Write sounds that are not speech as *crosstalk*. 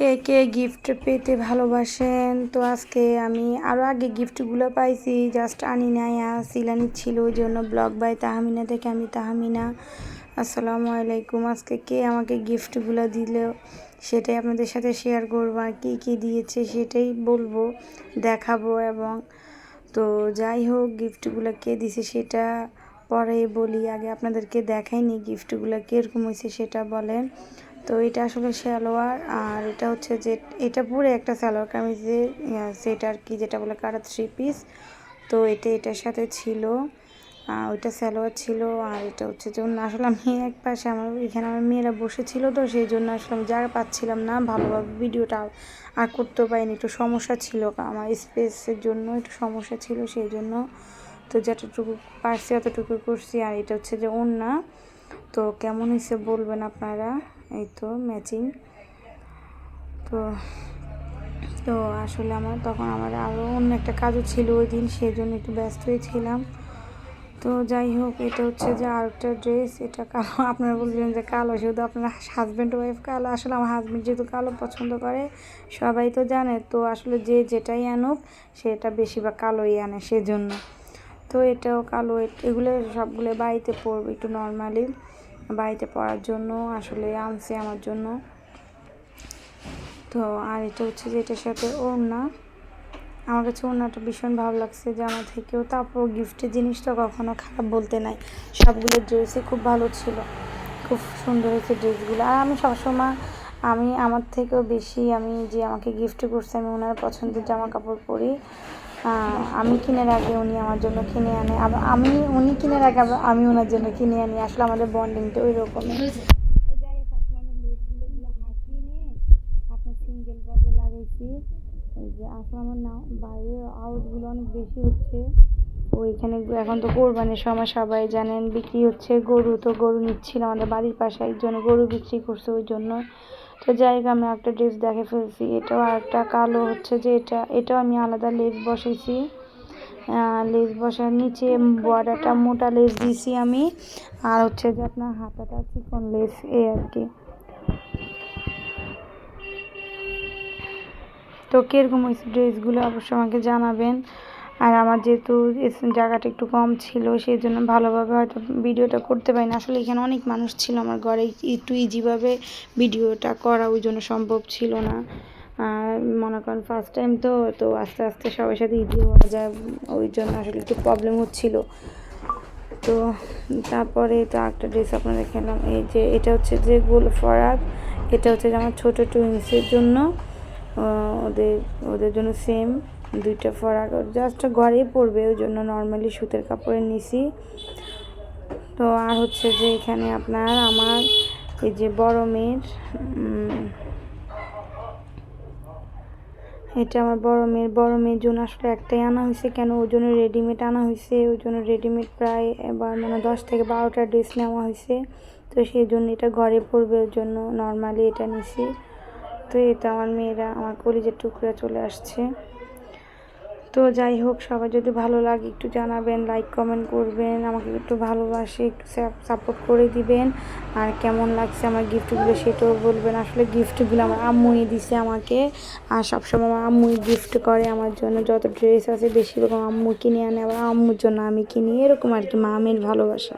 কে কে gift পেতে ভালোবাসেন। তো আজকে আমি আরও আগে গিফটগুলো পাইছি জাস্ট আনি নাই সিলানি ছিল ওই জন্য ব্লগ বাই তাহামিনা থেকে আমি তাহামিনা। আসসালামু আলাইকুম, আজকে কে আমাকে গিফটগুলো দিল? সেটাই আপনাদের সাথে শেয়ার করব আর কী কী দিয়েছে সেটাই বলব, দেখাবো এবং তো যাই হোক গিফটগুলো কে দিছে সেটা পরে বলি। আগে আপনাদেরকে দেখাইনি গিফটগুলো কীরকম হয়েছে সেটা বলেন। তো এটা আসলে সালোয়ার, আর এটা হচ্ছে যে, এটা পুরো একটা সালোয়ার কামিজের সেট আর কি, যেটা বলে কারা থ্রি পিস। তো এটা, এটার সাথে ছিল ওইটা সালোয়ার ছিল, আর এটা হচ্ছে যে আসলে আমি এক পাশে আমার, এখানে আমার মেয়েরা বসেছিল তো, সেই জন্য আসলে আমি জায়গা পাচ্ছিলাম না, ভালোভাবে ভিডিওটা আর করতেও পারিনি। একটু সমস্যা ছিল, আমার স্পেসের জন্য একটু সমস্যা ছিল, সেই জন্য। তো যতটুকু পারছি, অতটুকু করছি, আর এটা হচ্ছে যে ওন্না তো কেমন হয়েছে বলবেন আপনারা? এই তো ম্যাচিং তো তো আসলে আমার তখন আমার আরও অন্য একটা কাজও ছিল ওই দিন সেই জন্য একটু ব্যস্তই ছিলাম। তো যাই হোক, এটা হচ্ছে যে আরেকটা ড্রেস এটা কালো। *laughs* আপনারা বলবেন যে কালো, শুধু আপনার হাজব্যান্ড ওয়াইফ কালো। আসলে আমার হাজব্যান্ড যেহেতু কালো পছন্দ করে, সবাই তো জানে। তো আসলে যে যেটাই আনুক, সেটা বেশিরভাগ কালোই আনে সেজন্য। তো এটাও কালো এগুলো সবগুলো বাড়িতে পরবে একটু নর্মালি বাড়িতে পড়ার জন্য, আসলে আনছে আমার জন্য। তো আর এটা হচ্ছে যে এটার সাথে ওড়না। আমার কাছে ওড়নাটা ভীষণ ভালো লাগছে যে আমার থেকেও। তারপর গিফটের জিনিসটা কখনো খারাপ বলতে নাই। সবগুলো ড্রেসই খুব ভালো ছিল। খুব সুন্দর হয়েছে ড্রেসগুলো আর আমি সবসময়, আমি আমার থেকেও বেশি আমি যে আমাকে গিফট করছে, আমি ওনার পছন্দের জামা কাপড় পরি। আমি কিনে আগে উনি আমার জন্য কিনে আনে। আবার আমি উনি কিনে আগে আবার আমি ওনার জন্য কিনে আনি। আসলে আমাদের বন্ডিংটা ওই রকমই সিঙ্গেলভাবে লাগাইছি। যে আসলে আমার না বাইরে আউটগুলো অনেক বেশি হচ্ছে। ওইখানে এখন তো কোরবানির সময় সবাই জানেন বিক্রি হচ্ছে গরু। তো গরু নিচ্ছিল আমাদের বাড়ির পাশে একজন গরু বিক্রি করছে ওই জন্য। তো যাই হোক আমি একটা ড্রেস দেখে ফেলছি। এটাও একটা কালো হচ্ছে যে এটা, এটাও আমি আলাদা লেস বসেছি লেস বসার নিচে বর্ডারটা মোটা লেস দিয়েছি আমি। আর হচ্ছে যে আপনার হাতাটা চিকন লেস এই আর কি। তো কীরকম হয়েছে ড্রেসগুলো অবশ্যই আমাকে জানাবেন। আর আমার যেহেতু জায়গাটা একটু কম ছিল সেই জন্য ভালোভাবে হয়তো ভিডিওটা করতে পারি না আসলে এখানে অনেক মানুষ ছিল আমার ঘরে, একটু ইজিভাবে ভিডিওটা করা ওই জন্য সম্ভব ছিল না। আর মনে করেন ফার্স্ট টাইম তো তো আস্তে আস্তে সবার সাথে ইজি হওয়া যায়, ওই জন্য আসলে একটু প্রবলেম হচ্ছিল। তো তারপরে তো একটা ড্রেস আপনারা খেলাম এই যে এটা হচ্ছে যে গোল ফরাক এটা হচ্ছে যে আমার ছোটো টুইন্সের জন্য। ওদের ওদের জন্য সেম দুইটা ফরাক। জাস্ট ঘরেই পরবে, ওই জন্য নর্মালি সুতের কাপড়ে নিছি। তো আর হচ্ছে যে এখানে আপনার আমার এই যে বড় মেয়ের এটা আমার বড় মেয়ের বড় মেয়ের জন্য আসলে একটাই আনা হয়েছে। কেন? ওই জন্য রেডিমেড আনা হয়েছে। ওই জন্য রেডিমেড প্রায় এবার মানে দশ থেকে বারোটা ড্রেস নেওয়া হয়েছে। তো সেই জন্য এটা ঘরে পরবে, ওর জন্য নর্মালি এটা নিছি। তো এটা আমার মেয়েরা, আমার কলিজের টুকরা চলে আসছে। তো যাই হোক, সবাই যদি ভালো লাগে একটু জানাবেন লাইক কমেন্ট করবেন, আমাকে একটু ভালোবাসে, একটু সাপোর্ট করে দিবেন। আর কেমন লাগছে আমার গিফটগুলো সেটাও বলবেন। আসলে গিফটগুলো আমার আম্মুই দিছে আমাকে। আর সবসময় আমার আম্মুই গিফট করে আমার জন্য। যত ড্রেস আছে বেশিরভাগ আম্মু কিনে আনে, আবার আম্মুর জন্য আমি কিনি। এরকম আর কি মামের ভালোবাসা।